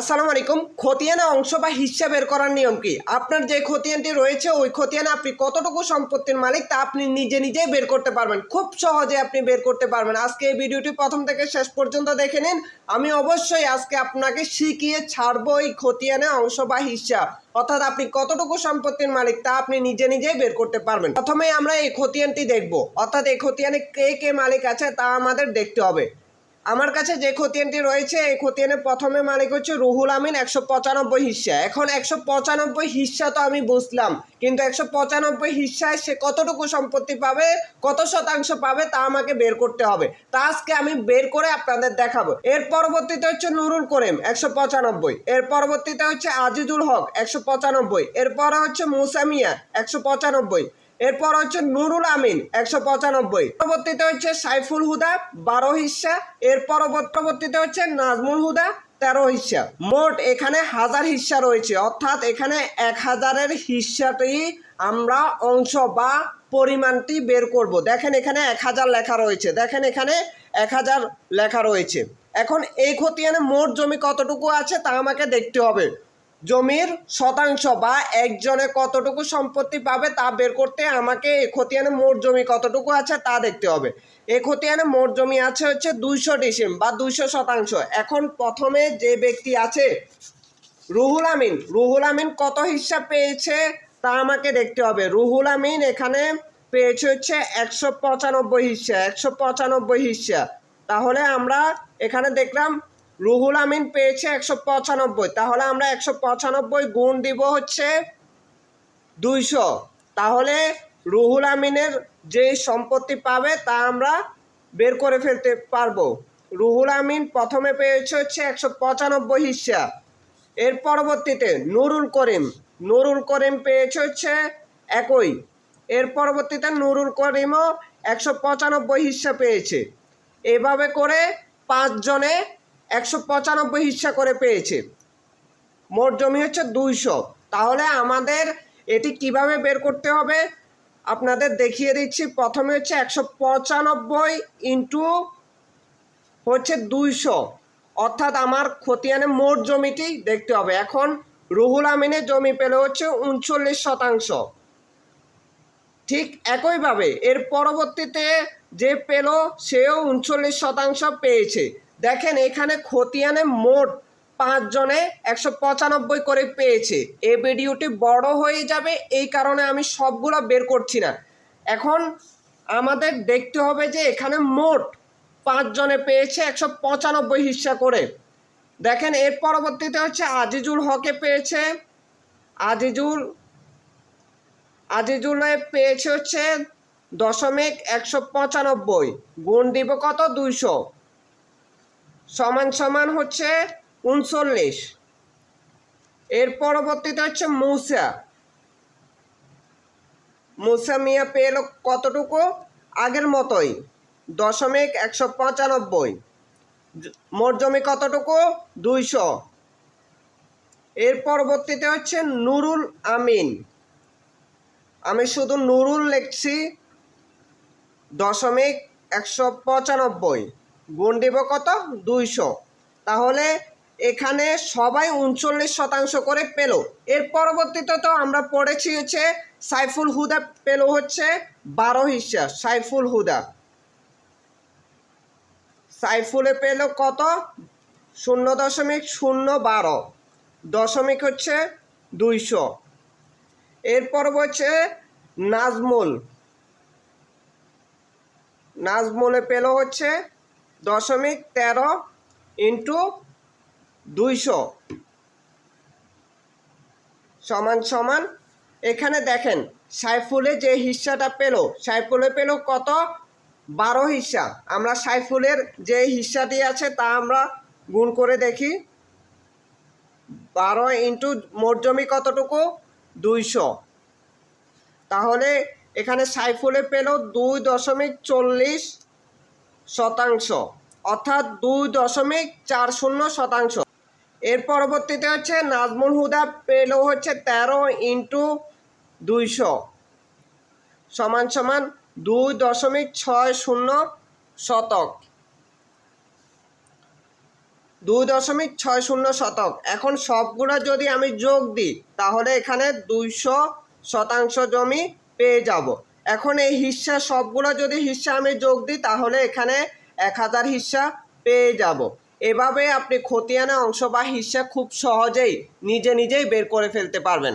আসসালামু আলাইকুম। খতিয়ানা অংশ বা হিসাব বের করার নিয়ম কি? আপনার যে খতিয়ানটি রয়েছে, ওই খতিয়ানে আপনি কতটুকু সম্পত্তির মালিক তা আপনি নিজে নিজেই বের করতে পারবেন। খুব সহজে আপনি বের করতে পারবেন। আজকে এই ভিডিওটি প্রথম থেকে শেষ পর্যন্ত দেখে নিন। আমি অবশ্যই আজকে আপনাকে শিখিয়ে ছাড়বো এই খতিয়ানে অংশ বা হিসাব। অর্থাৎ আপনি কতটুকু সম্পত্তির মালিক তা আপনি নিজে নিজেই বের করতে পারবেন। প্রথমে আমরা এই খতিয়ানটি দেখব। অর্থাৎ এই খতিয়ানে কে কে মালিক আছে তা আমাদের দেখতে হবে। আমার কাছে যে খতিয়ানটি রয়েছে, এই খতিয়ানের প্রথমে মালিক হচ্ছে রুহুল আমিন, একশো পঁচানব্বই হিস্সা এখন একশো পঁচানব্বই হিস্সা তো আমি বুঝলাম, কিন্তু একশো পঁচানব্বই হিস্সায় সে কতটুকু সম্পত্তি পাবে, কত শতাংশ পাবে তা আমাকে বের করতে হবে। তা আজকে আমি বের করে আপনাদের দেখাবো। এর পরবর্তীতে হচ্ছে নুরুল করিম, একশো পঁচানব্বই। এর পরবর্তীতে হচ্ছে আজিজুল হক, একশো পঁচানব্বই। এরপরে হচ্ছে মুসামিয়া একশো পঁচানব্বই। এরপর হচ্ছে নুরুল আমিন, একশো পঁচানব্বই। পরবর্তীতে হচ্ছে সাইফুল হুদা, বারো হিস্সা এর পরবর্তী- পরবর্তীতে হচ্ছে নাজমুল হুদা, তেরো হিস্সা মোট এখানে হাজার হিস্সা রয়েছে। অর্থাৎ এখানে এক হাজারের হিস্সাটি আমরা অংশ বা পরিমাণটি বের করব। দেখেন এখানে এক হাজার লেখা রয়েছে। দেখেন এখানে এক হাজার লেখা রয়েছে। এখন এই খতিয়ানে মোট জমি কতটুকু আছে তা আমাকে দেখতে হবে। জমির শতাংশ বা একজনে কতটুকু সম্পত্তি পাবে তা বের করতে আমাকে এ খতিয়ানে মোট জমি কতটুকু আছে তা দেখতে হবে। এ খতিয়ানে মোট জমি আছে হচ্ছে দুইশো ডিসিম বা দুইশো শতাংশ। এখন প্রথমে যে ব্যক্তি আছে, রুহুল আমিন। রুহুল আমিন কত হিস্সা পেয়েছে তা আমাকে দেখতে হবে। রুহুল আমিন এখানে পেয়েছে হচ্ছে একশো পঁচানব্বই হিসা, একশো পঁচানব্বই হিস্সা তাহলে আমরা এখানে দেখলাম রুহুল আমিন পেয়েছে একশো পঁচানব্বই। তাহলে আমরা একশো পঁচানব্বই গুণ দিব হচ্ছে দুইশো। তাহলে রুহুল আমিনের যে সম্পত্তি পাবে তা আমরা বের করে ফেলতে পারব। রুহুল আমিন প্রথমে পেয়েছে হচ্ছে একশো পঁচানব্বই হিস্সা এর পরবর্তীতে নুরুল করিম। নুরুল করিম পেয়েছে হচ্ছে একই। এর পরবর্তীতে নুরুল করিমও একশো পঁচানব্বই হিস্সা পেয়েছে। এভাবে করে পাঁচজনে একশো পঁচানব্বই হিস্সা করে পেয়েছে। মোট জমি হচ্ছে দুইশো। তাহলে আমাদের এটি কীভাবে বের করতে হবে? আপনাদের দেখিয়ে দিচ্ছি। প্রথমে হচ্ছে একশো পঁচানব্বই ইন্টু হচ্ছে দুইশো। অর্থাৎ আমার খতিয়ানে মোট জমিটি দেখতে হবে। এখন রুহুল আমিনের জমি পেলে হচ্ছে উনচল্লিশ শতাংশ। ঠিক একইভাবে এর পরবর্তীতে যে পেল সেও উনচল্লিশ শতাংশ পেয়েছে। দেখেন, এখানে খতিয়ানে মোট পাঁচজনে একশো পঁচানব্বই করে পেয়েছে। এই ভিডিওটি বড় হয়ে যাবে, এই কারণে আমি সবগুলো বের করছি না। এখন আমাদের দেখতে হবে যে, এখানে মোট পাঁচজনে পেয়েছে একশো পঁচানব্বই হিস্সা করে। দেখেন, এর পরবর্তীতে হচ্ছে আজিজুল হকে পেয়েছে। আজিজুল, আজিজুলে পেয়েছে হচ্ছে দশমিক একশো পঁচানব্বই। গুণ দিব কত? দুইশো। সমান সমান হচ্ছে উনচল্লিশ। এর পরবর্তীতে হচ্ছে মৌসা। মুসা মিয়া পেল কতটুকু? আগের মতোই দশমিক একশো পঁচানব্বই। জ- মোট জমি কতটুকু? দুইশো। এর পরবর্তীতে হচ্ছে নুরুল আমিন। আমি শুধু নুরুল লিখছি দশমিক একশো পঁচানব্বই। গুণ দিব কত? দুইশো। তাহলে এখানে সবাই উনচল্লিশ শতাংশ করে পেল। এর পরবর্তীতে তো আমরা পড়েছি হচ্ছে সাইফুল হুদা পেল হচ্ছে বারো হিস্সা সাইফুল হুদা। সাইফুলে পেল কত? শূন্য দশমিক শূন্য বারো। দশমিক হচ্ছে দুইশো। এরপর হচ্ছে নাজমুল। নাজমুলে পেল হচ্ছে দশমিক তেরো ইন্টু দুইশো সমান সমান। এখানে দেখেন, সাইফুলে যে হিস্সাটা পেল, সাইফুলে পেল কত? বারো হিস্সা। আমরা সাইফুলের যে হিস্সাটি আছে তা আমরা গুণ করে দেখি। বারো ইন্টু মোট জমি কতটুকু? দুইশো। তাহলে এখানে সাইফুলে পেল দুই দশমিক চল্লিশ শতাংশ, অর্থাৎ দুই দশমিক চার শূন্য শতাংশ। এর পরবর্তীতে হচ্ছে নাজমুল হুদা পেল হচ্ছে তেরো ইন্টু দুইশো। সমান সমান দুই দশমিক ছয় শূন্য শতক। দুই দশমিক ছয় শূন্য শতক। এখন সবগুলো যদি আমি যোগ দিই, তাহলে এখানে দুইশো শতাংশ জমি পেয়ে যাব। এখন এই হিসা, সবগুলো যদি হিসা আমি যোগ দিই, তাহলে এখানে এক হাজার হিসা পেয়ে যাব। এভাবে আপনি খতিয়ানা অংশ বা হিসা খুব সহজেই, নিজে নিজেই বের করে ফেলতে পারবেন।